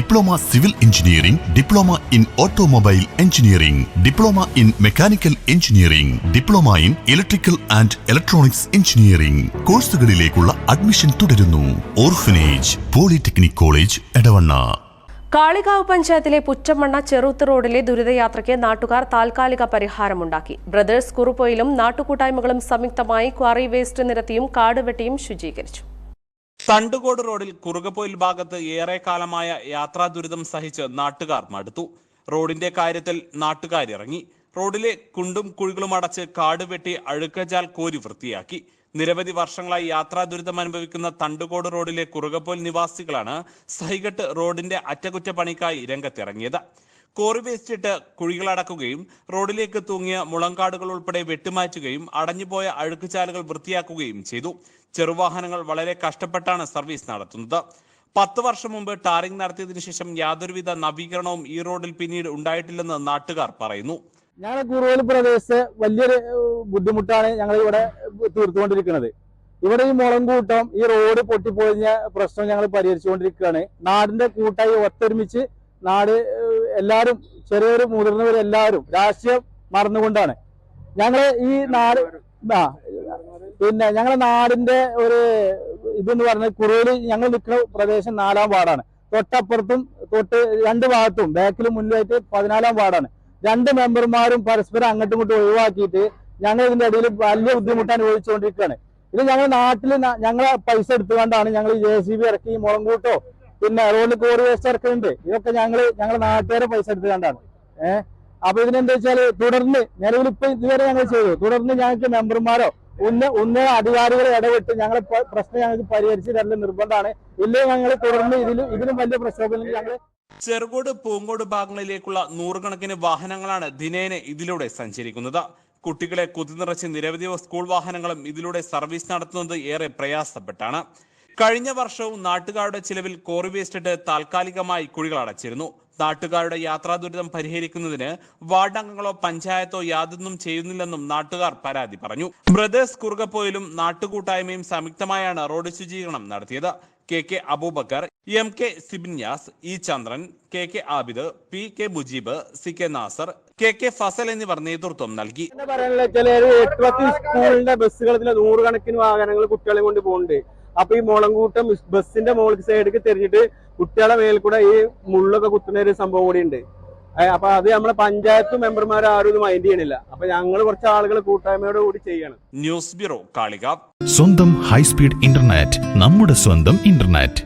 Diploma civil engineering diploma in automobile engineering diploma in mechanical engineering diploma in electrical and electronics engineering. കോഴ്സുകളിലേക്കുള്ള admission തുടരുന്നു. Orphanage polytechnic college Edavanna. Kalikavu പഞ്ചായത്തിലെ പുറ്റമണ്ണ ചെറുത്ത് റോഡിലെ ദുരിതയാത്രയ്ക്ക് നാട്ടുകാർ താൽക്കാലിക പരിഹാരമുണ്ടാക്കി. Brothers കുറുപ്പൊയിലും നാട്ടുകൂട്ടായ്മകളും സംയുക്തമായി quarry waste നിരത്തിയും കാടുവെട്ടിയും ശുചീകരിച്ചു. Thandukode റോഡിൽ കുറുകപ്പൊയിൽ ഭാഗത്ത് ഏറെ കാലമായ യാത്രാ ദുരിതം സഹിച്ച് നാട്ടുകാർ മടുത്തു. റോഡിന്റെ കാര്യത്തിൽ നാട്ടുകാരിറങ്ങി. റോഡിലെ കുണ്ടും കുഴികളും അടച്ച് കാട് വെട്ടി അഴുക്കജാൽ കോരി വൃത്തിയാക്കി. നിരവധി വർഷങ്ങളായി യാത്രാ ദുരിതം അനുഭവിക്കുന്ന തണ്ടുകോട് റോഡിലെ കുറുകപ്പോൽ നിവാസികളാണ് സഹികെട്ട് റോഡിന്റെ അറ്റകുറ്റപ്പണിക്കായി രംഗത്തിറങ്ങിയത്. കോറി വേസ്റ്റ് ഇട്ട് കുഴികളടക്കുകയും റോഡിലേക്ക് തൂങ്ങിയ മുളങ്കാടുകൾ ഉൾപ്പെടെ വെട്ടിമാറ്റുകയും അടഞ്ഞുപോയ അഴുക്കുചാലുകൾ വൃത്തിയാക്കുകയും ചെയ്തു. ചെറുവാഹനങ്ങൾ വളരെ കഷ്ടപ്പെട്ടാണ് സർവീസ് നടത്തുന്നത്. പത്ത് വർഷം മുമ്പ് ടാറിംഗ് നടത്തിയതിനു ശേഷം യാതൊരുവിധ നവീകരണവും ഈ റോഡിൽ പിന്നീട് ഉണ്ടായിട്ടില്ലെന്ന് നാട്ടുകാർ പറയുന്നു. ഞങ്ങളുടെ കുറുവൽ പ്രദേശത്ത് വലിയൊരു ബുദ്ധിമുട്ടാണ് ഞങ്ങൾ ഇവിടെ തീർത്തുകൊണ്ടിരിക്കുന്നത്. ഇവിടെ ഈ മുളം കൂട്ടം ഈ റോഡ് പൊട്ടിപ്പൊഴിഞ്ഞ പ്രശ്നം ഞങ്ങൾ പരിഹരിച്ചുകൊണ്ടിരിക്കുകയാണ്. നാടിന്റെ കൂട്ടായി ഒത്തൊരുമിച്ച് നാട് എല്ലാവരും ചെറിയൊരു മുതിർന്നവർ എല്ലാവരും രാഷ്ട്രീയം മറന്നുകൊണ്ടാണ്. ഞങ്ങൾ ഈ നാട് ആ പിന്നെ ഞങ്ങളെ നാടിന്റെ ഒരു ഇതെന്ന് പറഞ്ഞാൽ കുറുവൽ ഞങ്ങൾ നിൽക്കുന്ന പ്രദേശം നാലാം വാർഡാണ്. തൊട്ടപ്പുറത്തും തൊട്ട് രണ്ട് ഭാഗത്തും ബാക്കിലും മുന്നിലായിട്ട് പതിനാലാം വാർഡാണ്. രണ്ട് മെമ്പർമാരും പരസ്പരം അങ്ങോട്ടും ഇങ്ങോട്ടും ഒഴിവാക്കിയിട്ട് ഞങ്ങൾ ഇതിന്റെ ഇടയിൽ വലിയ ബുദ്ധിമുട്ട് അനുഭവിച്ചുകൊണ്ടിരിക്കുകയാണ്. ഇത് ഞങ്ങൾ നാട്ടിൽ ഞങ്ങളെ പൈസ എടുത്തുകൊണ്ടാണ് ഞങ്ങൾ ജെ സി ബി ഇറക്കി മുളങ്കൂട്ടോ പിന്നെ റോഡിൽ കോറി വേസ്റ്റ് ഇറക്കുന്നുണ്ട് ഇതൊക്കെ ഞങ്ങൾ ഞങ്ങളുടെ നാട്ടുകാരെ പൈസ എടുത്തുകൊണ്ടാണ്. ഏഹ് അപ്പൊ ഇതിനെന്താ വെച്ചാൽ തുടർന്ന് നിലവിൽ ഇപ്പൊ ഇതുവരെ ഞങ്ങൾ ചെയ്തു. തുടർന്ന് ഞങ്ങൾക്ക് മെമ്പർമാരോ ഒന്ന് ഒന്ന് അധികാരികളെ ഇടപെട്ട് ഞങ്ങളെ പ്രശ്നം ഞങ്ങൾക്ക് പരിഹരിച്ച് തരൽ നിർബന്ധമാണ്. ഇല്ലെങ്കിൽ ഞങ്ങൾ തുടർന്ന് ഇതിലും ഇതിലും വലിയ പ്രക്ഷോഭം ഞങ്ങൾ ചെറുകോട് പൂങ്കോട് ഭാഗങ്ങളിലേക്കുള്ള നൂറുകണക്കിന് വാഹനങ്ങളാണ് ദിനേനെ ഇതിലൂടെ സഞ്ചരിക്കുന്നത്. കുട്ടികളെ കുത്തിനിറച്ച് നിരവധി സ്കൂൾ വാഹനങ്ങളും ഇതിലൂടെ സർവീസ് നടത്തുന്നത് ഏറെ പ്രയാസപ്പെട്ടാണ്. കഴിഞ്ഞ വർഷവും നാട്ടുകാരുടെ ചിലവിൽ കോറി വേസ്റ്റിട്ട് താൽക്കാലികമായി കുഴികൾ അടച്ചിരുന്നു. നാട്ടുകാരുടെ യാത്രാ ദുരിതം പരിഹരിക്കുന്നതിന് വാർഡ് അംഗങ്ങളോ പഞ്ചായത്തോ യാതൊന്നും ചെയ്യുന്നില്ലെന്നും നാട്ടുകാർ പരാതി പറഞ്ഞു. ബ്രദേഴ്സ് കുറുകപ്പോയിലും നാട്ടുകൂട്ടായ്മയും സംയുക്തമായാണ് റോഡ് ശുചീകരണം നടത്തിയത്. K K Aboobacker M K Sibinyas E Chandran K K Abid P K Mujeeb C K Nasar K K Fasal എന്നിവർ നേതൃത്വം നൽകി. സ്കൂളിന്റെ ബസ്സുകളിൽ നൂറുകണക്കിന് വാഹനങ്ങൾ കുട്ടികളെ കൊണ്ട് പോകുന്നുണ്ട്. അപ്പൊ ഈ മുളങ്കൂട്ടം ബസ്സിന്റെ മുകളിൽ സൈഡിലേക്ക് തെരഞ്ഞിട്ട് കുട്ടികളെ മേൽ കൂടെ ഈ മുള്ളൊക്കെ കുത്തുന്ന ഒരു സംഭവം കൂടി ഉണ്ട്. അപ്പൊ അത് നമ്മളെ പഞ്ചായത്ത് മെമ്പർമാർ ആരും ഇത് മൈൻഡ് ചെയ്യണില്ല. അപ്പൊ ഞങ്ങൾ കുറച്ച് ആളുകൾ കൂട്ടായ്മയോട് കൂടി ചെയ്യണം. ന്യൂസ് ബ്യൂറോ കാളിക സ്വന്തം ഹൈസ്പീഡ് ഇന്റർനെറ്റ് നമ്മുടെ സ്വന്തം ഇന്റർനെറ്റ്